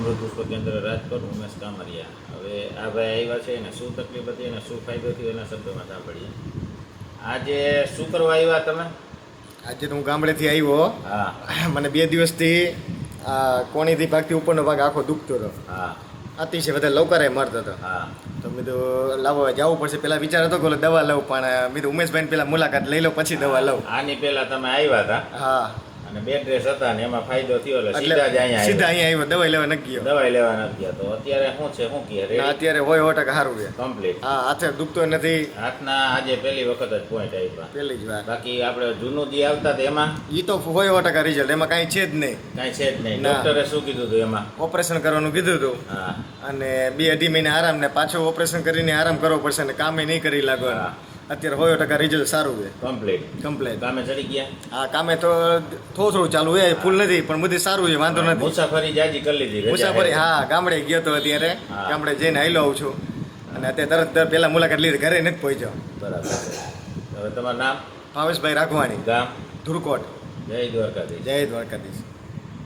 અમૃત પુષ્પ કેન્દ્ર રાજકોટ ઉમેશ કામરિયા હવે આ ભાઈ આવ્યા છે એને શું તકલીફ હતી અને શું ફાયદો થયો એના શબ્દોમાં સાંભળીએ. આજે શું કરવા આવ્યા તમે? આજે તો હું ગામડેથી આવ્યો હા. મને બે દિવસથી આ કોણીથી ભાગથી ઉપરનો ભાગ આખો દુખતો હતો હા. અતિશય બધા લવકરે મરતો હતો. હા. તો મેં તો લાવો જવું પડશે. પેલા વિચાર હતો કે દવા લઉં પણ મેં તો ઉમેશભાઈ પેલા મુલાકાત લઈ લો પછી દવા લઉં. આની પહેલા તમે આવ્યા હતા? હા. અને બે ડ્રેસ હતા ને એમાં ફાયદો થયો એટલે સીધા જ અહીંયા સીધા અહીંયા આવ્યો દવા લેવા નક્કી ગયો. દવાઈ લેવા નક્કી ગયો તો અત્યારે શું છે શું કહે? અત્યારે હોય સો ટકા સારું છે કમ્પ્લીટ હા હાથે દુખતો નથી. હાથના આજે પહેલી વખત જ પોઈન્ટ આવ્યા પહેલી જ વાર. બાકી આપણે જૂનું જે આવતા હતા એમાં? એ તો હોય સો ટકા રિઝલ્ટ એમાં કાંઈ છે જ નહીં. કાંઈ છે જ નહીં. ડોક્ટરે શું કીધું હતું એમાં? ઓપરેશન કરવાનું કીધું હતું. હા. અને બે અઢી મહિને આરામ ને પાછો ઓપરેશન કરીને આરામ કરવો પડશે ને કામે નહીં કરી. લાગવાનું. અત્યારે હોય ટકા રિઝલ્ટ સારું છે. કમ્પ્લીટ કમ્પ્લેટ કામે ચડી ગયા? આ કામે તો થોડું થોડું ચાલુ છે ફૂલ નથી પણ બધું સારું છે વાંધો નથી. મુસાફરી જાજી કરી લીધી મુસાફરી હા ગામડે ગયો તો અત્યારે. ગામડે જઈને આવેલો આવું છું. અને અત્યારે તરત તરત પહેલાં મુલાકાત લીધી ઘરે નથી પહોંચ્યો. બરાબર. હવે તમારું નામ? ભાવેશભાઈ રાખવાણી ગામ? ધુરકોટ. જય દ્વારકાધીશ. જય દ્વારકાધીશ.